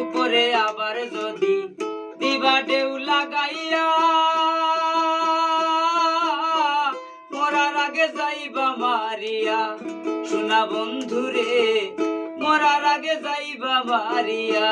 উপরে আবার যদি দিবা ঢেউ লাগাইয়া, মরার আগে যাইবা মারিয়া। সোনা বন্ধুরে, মরার আগে যাইবা মারিয়া।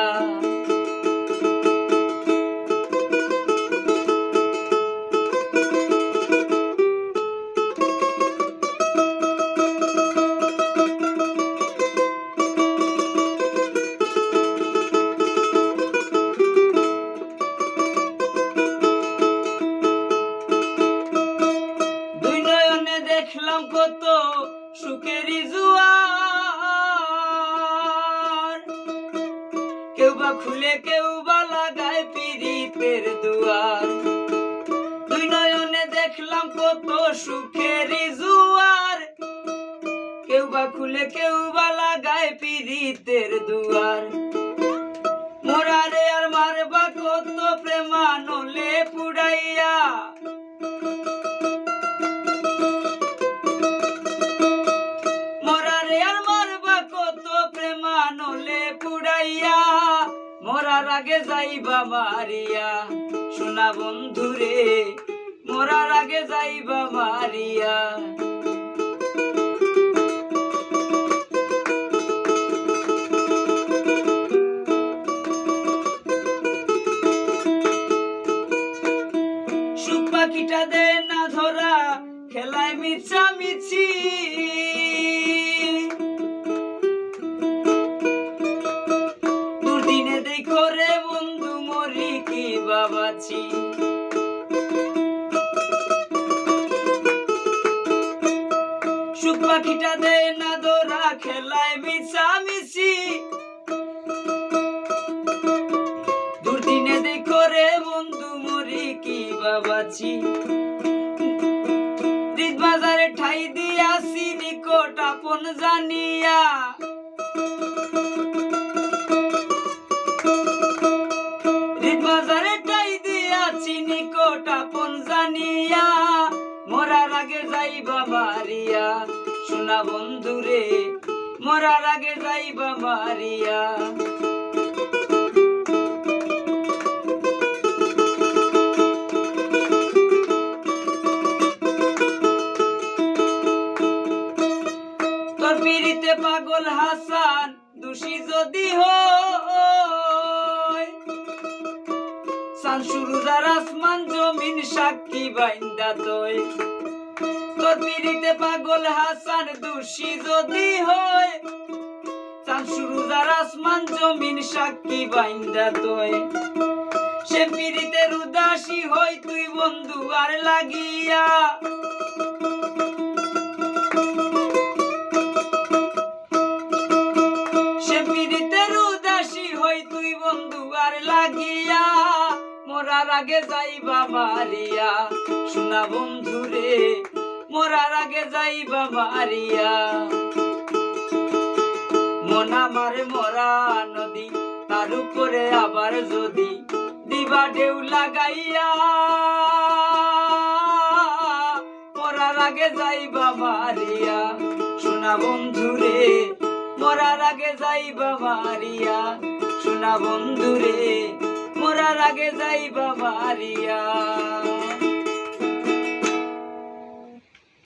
সুখেরই জুয়ার। কেউ বা খুলে, কেউ বা লাগায় পিরিতের দুয়ার। দুই নয়নে দেখলাম কত সুখেরই জুয়ার। কেউ বা খুলে, কেউ বা লাগায় পিরিতের দুয়ার। মোরারে আর মারবা কত প্রেমানলে পুড়াইয়া মরার আগে যাইবা মারিয়া। সোনা বন্ধুরে, মরার আগে যাইবা মারিয়া। পাখিটা দে না ধরা, খেলায় মিছা মিছি। সুখ পাখিটা দে না ধরা খেলায় মিছি দুর্দিনে দেখো রে বন্ধু, মরি কি হৃদ বাজারে ঠাই দিয়াছি নিকট আপন জানিয়া। জানিয়া মরার আগে যাইবা মারিয়া। সোনা বন্ধুরে, মরার আগে যাইবা পিড়িতে পাগল হাসান, দোষী যদি হয় সান সুরুজার আসমান জমিন সাক্ষী বাইন্দা তয় তোর পাগল হাসান দোষী যদি হয় সান সুরুজার আসমান জমিন সাক্ষী বাইন্দা তয় সে পিড়িতে উদাসী হই তুই বন্ধু আর লাগিয়া মোরার আগে যাইবা মারিয়া সোনা বন্ধু রে মোরার আগে যাইবা মারিয়া মনা মারে মরা নদী, তার উপরে আবার যদি দিবা ঢেউ লাগাইয়া। মরার আগে যাইবা মারিয়া সোনা বন্ধু রে মরার আগে যাইবা মারিয়া সোনা বন্ধু রে মরার আগে যাইবা বাড়িয়া।